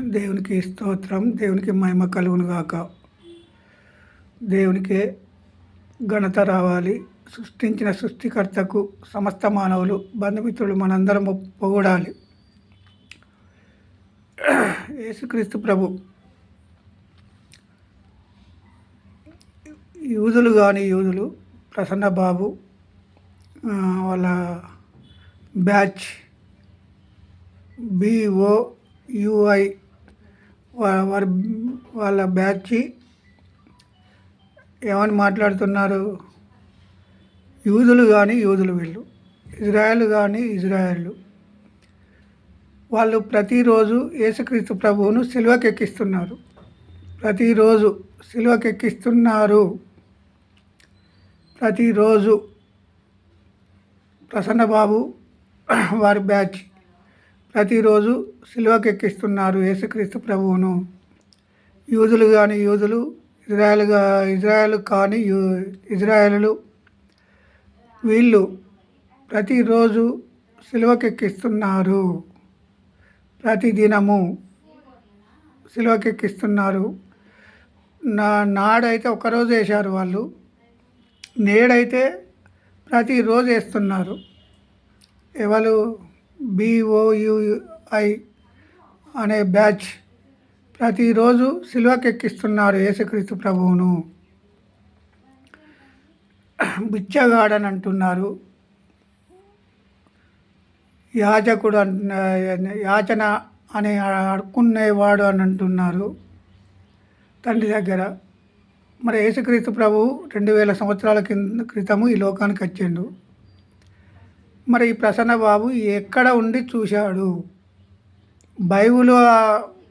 దేవునికి స్తోత్రం దేవునికి మహిమ కలుగును గాక. దేవునికే ఘనత రావాలి. సృష్టించిన సృష్టికర్తకు సమస్త మానవులు బంధుమిత్రులు మనందరం పొగడాలి. యేసుక్రీస్తు ప్రభు యూదులు కానీ యూదులు ప్రసన్న బాబు వాళ్ళ బ్యాచ్ బిఓ యుఐ వారి వాళ్ళ బ్యాచ్ ఏమని మాట్లాడుతున్నారు? యూదులు కానీ యూదులు వీళ్ళు. ఇజ్రాయెల్ కానీ ఇజ్రాయెల్ వాళ్ళు ప్రతిరోజు యేసుక్రీస్తు ప్రభువును సిలువకెక్కిస్తున్నారు. ప్రతిరోజు సిలువకెక్కిస్తున్నారు. ప్రతిరోజు ప్రసన్నబాబు వారి బ్యాచ్. ప్రతిరోజు సిలువకెక్కిస్తున్నారు యేసుక్రీస్తు ప్రభువును. యూదులు కానీ యూదులు ఇజ్రాయెల్ గా- ఇజ్రాయెల్ కానీ యూ ఇజ్రాయలు వీళ్ళు ప్రతిరోజు సిలువకెక్కిస్తున్నారు. ప్రతిదినము సిలువకెక్కిస్తున్నారు. నా నాడైతే ఒకరోజు వేశారు వాళ్ళు. నేడైతే ప్రతిరోజు వేస్తున్నారు. ఎవరు బిఓయుఐ అనే బ్యాచ్ ప్రతిరోజు సిల్వకెక్కిస్తున్నారు యేసుక్రీస్తు ప్రభువును. బిచ్చగాడని అంటున్నారు. యాజకుడు అంటున్న యాచన అని అడుక్కునేవాడు అని అంటున్నారు తండ్రి దగ్గర. మరి యేసుక్రీస్తు ప్రభు రెండు వేల సంవత్సరాల కింద క్రితము ఈ లోకానికి వచ్చిండు. మరి ఈ ప్రసన్న బాబు ఎక్కడ ఉండి చూశాడు? బైబుల్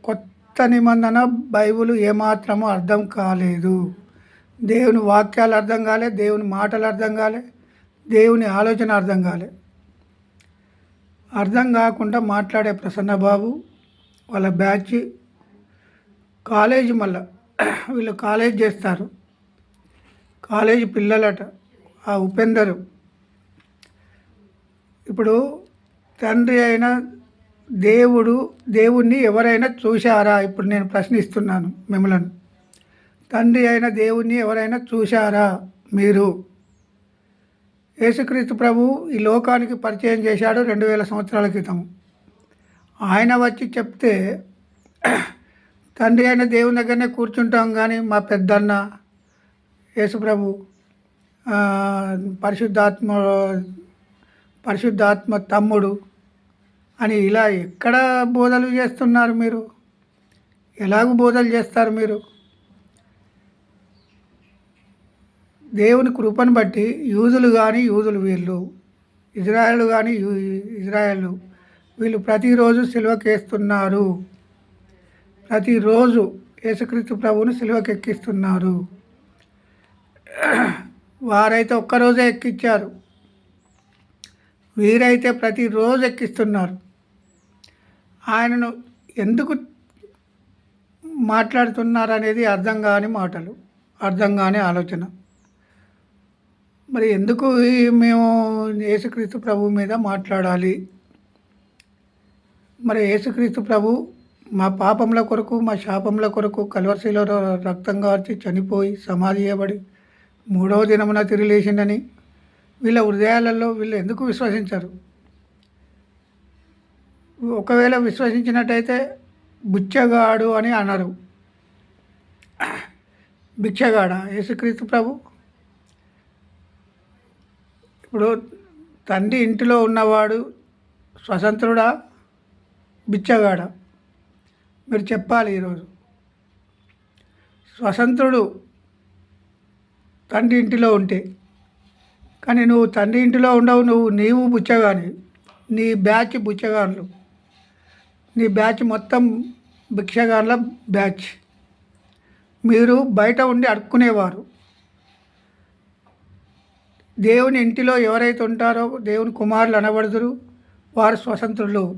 కొత్త నిబంధన బైబుల్ ఏమాత్రము అర్థం కాలేదు. దేవుని వాక్యాలు అర్థం కాలే దేవుని మాటలు అర్థం కాలే దేవుని ఆలోచన అర్థం కాలే. అర్థం కాకుండా మాట్లాడే ప్రసన్న బాబు వాళ్ళ బ్యాచ్ కాలేజీ మళ్ళా వీళ్ళు కాలేజ్ చేస్తారు. కాలేజీ పిల్లలట ఆ ఉపేందరు. ఇప్పుడు తండ్రి అయిన దేవుడు దేవుణ్ణి ఎవరైనా చూశారా? ఇప్పుడు నేను ప్రశ్నిస్తున్నాను మిమ్మల్ని. తండ్రి అయిన దేవుణ్ణి ఎవరైనా చూశారా మీరు? యేసుక్రీస్తు ప్రభు ఈ లోకానికి పరిచయం చేశాడు రెండు వేల సంవత్సరాల క్రితం. ఆయన వచ్చి చెప్తే తండ్రి అయిన దేవుని దగ్గరనే కూర్చుంటాం కానీ మా పెద్దన్న యేసుప్రభు పరిశుద్ధాత్మ పరిశుద్ధాత్మ తమ్ముడు అని ఇలా ఎక్కడ బోధలు చేస్తున్నారు మీరు? ఎలాగ బోధలు చేస్తారు మీరు? దేవుని కృపను బట్టి యూదులు కానీ యూదులు వీళ్ళు ఇజ్రాయెల్ కానీ ఇజ్రాయెల్ వీళ్ళు ప్రతిరోజు సిలువకేస్తున్నారు. ప్రతిరోజు యేసుక్రీస్తు ప్రభువును సిలువకెక్కిస్తున్నారు. వారైతే ఒక్కరోజే ఎక్కించారు వీరైతే ప్రతిరోజు ఎక్కిస్తున్నారు. ఆయనను ఎందుకు మాట్లాడుతున్నారు అనేది అర్థం కాని మాటలు అర్థం కాని ఆలోచన. మరి ఎందుకు మేము యేసుక్రీస్తు ప్రభు మీద మాట్లాడాలి? మరి యేసుక్రీస్తు ప్రభు మా పాపముల కొరకు మా శాపముల కొరకు కలవరిశిలో రక్తం కార్చి చనిపోయి సమాధి చేయబడి మూడవ దినమున తిరిగి లేచిండని వీళ్ళ హృదయాలలో వీళ్ళు ఎందుకు విశ్వసించరు? ఒకవేళ విశ్వసించినట్టయితే బుచ్చగాడు అని అన్నారు భిక్షగాడ యేసుక్రీస్తు ప్రభు? ఇప్పుడు తండ్రి ఇంటిలో ఉన్నవాడు స్వతంత్రుడా? బిచ్చగాడ? మీరు చెప్పాలి ఈరోజు. స్వతంత్రుడు తండ్రి ఇంటిలో ఉంటే కానీ నువ్వు తండ్రి ఇంటిలో ఉండవు నువ్వు నీవు బుచ్చగాని నీ బ్యాచ్ బుచ్చగాన్లు నీ బ్యాచ్ మొత్తం భిక్షగాన్ల బ్యాచ్. మీరు బయట ఉండి అడుక్కునేవారు. దేవుని ఇంటిలో ఎవరైతే ఉంటారో దేవుని కుమారులు అనబడుదురు వారు స్వతంత్రులు.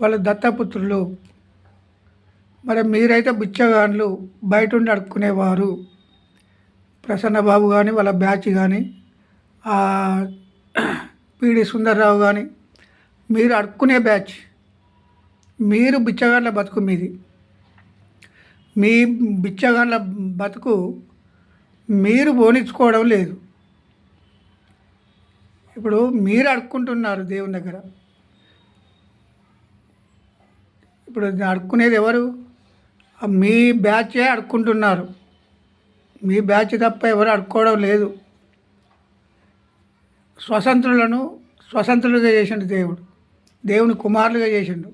వాళ్ళ దత్తపుత్రులు. మరి మీరైతే బిచ్చగాన్లు బయట ఉండి అడుక్కునేవారు. ప్రసన్న బాబు కానీ వాళ్ళ బ్యాచ్ కానీ పిడి సుందర్రావు కానీ మీరు అడుక్కునే బ్యాచ్ మీరు బిచ్చగాళ్ళ బతుకు మీది. మీ బిచ్చగాళ్ళ బతుకు మీరు పోనిచ్చుకోవడం లేదు. ఇప్పుడు మీరు అడుక్కుంటున్నారు దేవుని దగ్గర. ఇప్పుడు అడుక్కునేది ఎవరు? మీ బ్యాచే అడుక్కుంటున్నారు. మీ బ్యాచ్ తప్ప ఎవరు అడుక్కోవడం లేదు. స్వతంత్రులను స్వతంత్రులుగా చేసిండు దేవుడు. దేవుని కుమారులుగా చేసిండు.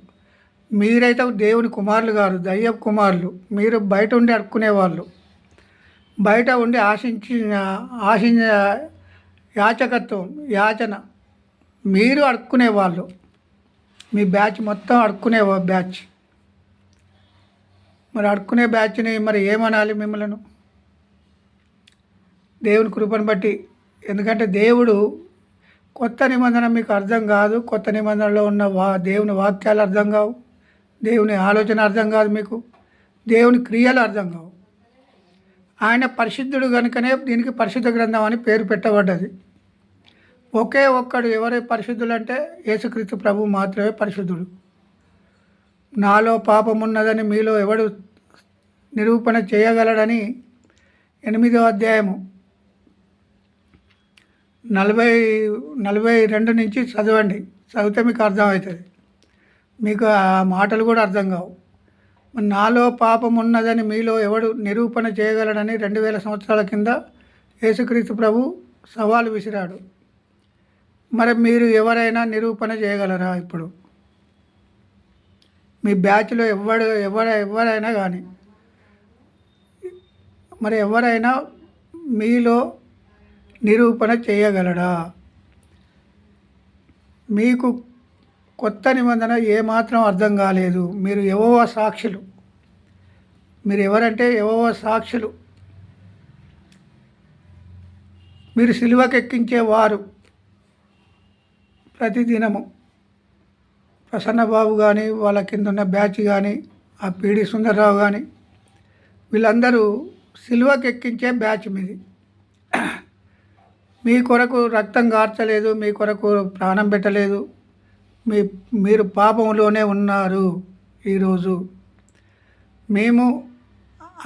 మీరైతే దేవుని కుమారులు గారు దయ్య కుమారులు. మీరు బయట ఉండి అడుక్కునేవాళ్ళు. బయట ఉండి ఆశించిన ఆశించ యాచకత్వం యాచన మీరు అడుక్కునేవాళ్ళు. మీ బ్యాచ్ మొత్తం అడుక్కునే బ్యాచ్. మరి అడుక్కునే బ్యాచ్ని మరి ఏమనాలి మిమ్మల్ని? దేవుని కృపను బట్టి. ఎందుకంటే దేవుడు కొత్త నిబంధన మీకు అర్థం కాదు. కొత్త నిబంధనలో ఉన్న వా దేవుని వాక్యాలు అర్థం కావు. దేవుని ఆలోచన అర్థం కాదు మీకు. దేవుని క్రియలు అర్థం కావు. ఆయన పరిశుద్ధుడు కనుకనే దీనికి పరిశుద్ధ గ్రంథం అని పేరు పెట్టబడ్డది. ఒకే ఒక్కడు ఎవరి పరిశుద్ధులు అంటే యేసుక్రీస్తు ప్రభు మాత్రమే పరిశుద్ధుడు. నాలో పాపం ఉన్నదని మీలో ఎవడు నిరూపణ చేయగలడని ఎనిమిదో అధ్యాయము నలభై నలభై రెండు నుంచి చదవండి. చదివితే మీకు అర్థమవుతుంది. మీకు ఆ మాటలు కూడా అర్థం కావు. నాలో పాపం ఉన్నదని మీలో ఎవడు నిరూపణ చేయగలడని రెండు వేల సంవత్సరాల కింద యేసుక్రీస్తు ప్రభు సవాలు విసిరాడు. మరి మీరు ఎవరైనా నిరూపణ చేయగలరా ఇప్పుడు? మీ బ్యాచ్లో ఎవడు ఎవర ఎవరైనా కానీ. మరి ఎవరైనా మీలో నిరూపణ చేయగలడా? మీకు కొత్త నిబంధన ఏమాత్రం అర్థం కాలేదు. మీరు ఎవవ సాక్షులు. మీరు ఎవరంటే ఎవవ సాక్షులు. మీరు సిలువకెక్కించేవారు ప్రతిదినము. ప్రసన్నబాబు కానీ వాళ్ళ కింద ఉన్న బ్యాచ్ కానీ ఆ పీడి సుందరరావు కానీ వీళ్ళందరూ సిల్వకెక్కించే బ్యాచ్ మీది. మీ కొరకు రక్తం గార్చలేదు మీ కొరకు ప్రాణం పెట్టలేదు. మీ మీరు పాపంలోనే ఉన్నారు ఈరోజు. మేము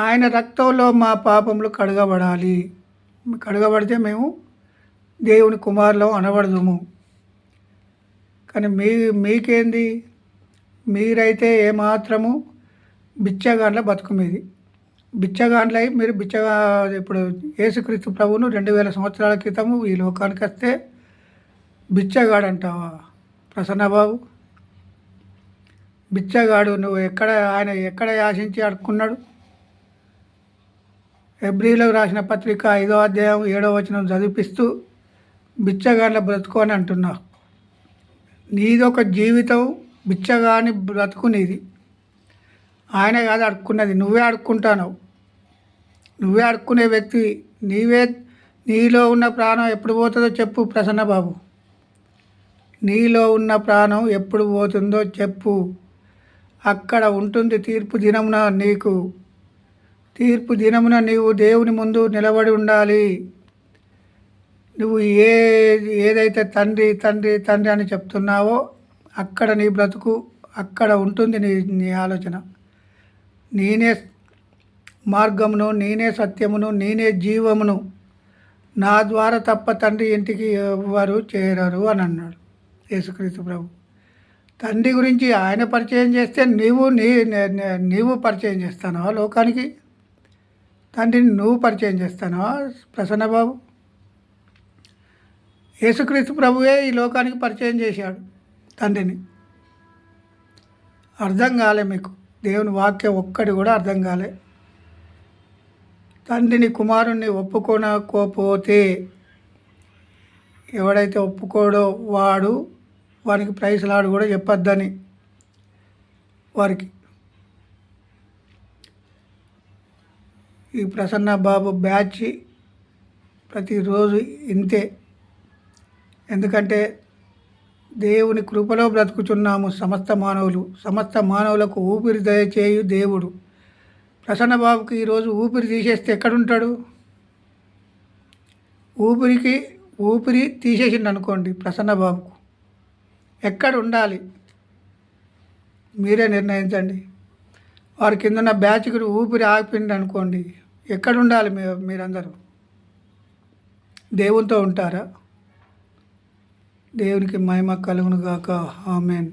ఆయన రక్తంలో మా పాపములు కడగబడాలి. కడగబడితే మేము దేవుని కుమారులో అనబడదుము. కానీ మీ మీకేంది? మీరైతే ఏమాత్రము బిచ్చగాండ్ల బతుకు మీది. బిచ్చగాండ్లై మీరు బిచ్చగా ఇప్పుడు యేసుక్రీస్తు ప్రభువును రెండు వేల సంవత్సరాల క్రితము ఈ లోకానికి వస్తే బిచ్చగాడు అంటావా ప్రసన్నబాబు బిచ్చగాడు నువ్వు ఎక్కడ ఆయన ఎక్కడ యాశించి అడుక్కున్నాడు ఎబ్రిలో రాసిన పత్రిక ఐదో అధ్యాయం ఏడో వచనం చదివిపిస్తూ బిచ్చగాళ్ళ బ్రతుకు అని అంటున్నా. నీదొక జీవితం బిచ్చగాని బ్రతుకునేది ఆయన కాదు అడుక్కున్నది నువ్వే అడుక్కుంటావు నువ్వే అడుక్కునే వ్యక్తి నీవే నీలో ఉన్న ప్రాణం ఎప్పుడు పోతుందో చెప్పు ప్రసన్న బాబు. నీలో ఉన్న ప్రాణం ఎప్పుడు పోతుందో చెప్పు. అక్కడ ఉంటుంది తీర్పు దినమున నీకు. తీర్పు దినమున నీవు దేవుని ముందు నిలబడి ఉండాలి. నువ్వు ఏ ఏదైతే తండ్రి తండ్రి తండ్రి అని చెప్తున్నావో అక్కడ నీ బ్రతుకు అక్కడ ఉంటుంది నీ నీ ఆలోచన. నేనే మార్గమును నేనే సత్యమును నేనే జీవమును. నా ద్వారా తప్ప తండ్రి ఇంటికి ఎవ్వరు చేరరు అని అన్నాడు యేసుక్రీస్తు ప్రభు. తండ్రి గురించి ఆయన పరిచయం చేస్తే నీవు నీ నీవు పరిచయం చేస్తానవా లోకానికి? తండ్రిని నువ్వు పరిచయం చేస్తానవా ప్రసన్నబాబు యేసుక్రీస్తు ప్రభువే ఈ లోకానికి పరిచయం చేశాడు తండ్రిని. అర్థం కాలే మీకు. దేవుని వాక్యం ఒక్కటి కూడా అర్థం కాలే. తండ్రిని కుమారుణ్ణి ఒప్పుకోనకపోతే ఎవడైతే ఒప్పుకోడో వాడు వానికి ప్రైస్లాడు కూడా చెప్పొద్దని వారికి. ఈ ప్రసన్న బాబు బ్యాచ్ ప్రతిరోజు ఇంతే. ఎందుకంటే దేవుని కృపలో బ్రతుకుచున్నాము సమస్త మానవులు. సమస్త మానవులకు ఊపిరి దయచేయు దేవుడు. ప్రసన్నబాబుకి ఈరోజు ఊపిరి తీసేస్తే ఎక్కడుంటాడు? ఊపిరికి ఊపిరి తీసేసిండు అనుకోండి ప్రసన్నబాబుకు. ఎక్కడ ఉండాలి మీరే నిర్ణయించండి. వారి కిందన్న బ్యాచ్కి ఊపిరి ఆగిపోయింది అనుకోండి ఎక్కడ ఉండాలి మీ మీరందరూ? దేవునితో ఉంటారా? దేవునికి మహిమ కలుగును గాక ఆమెన్.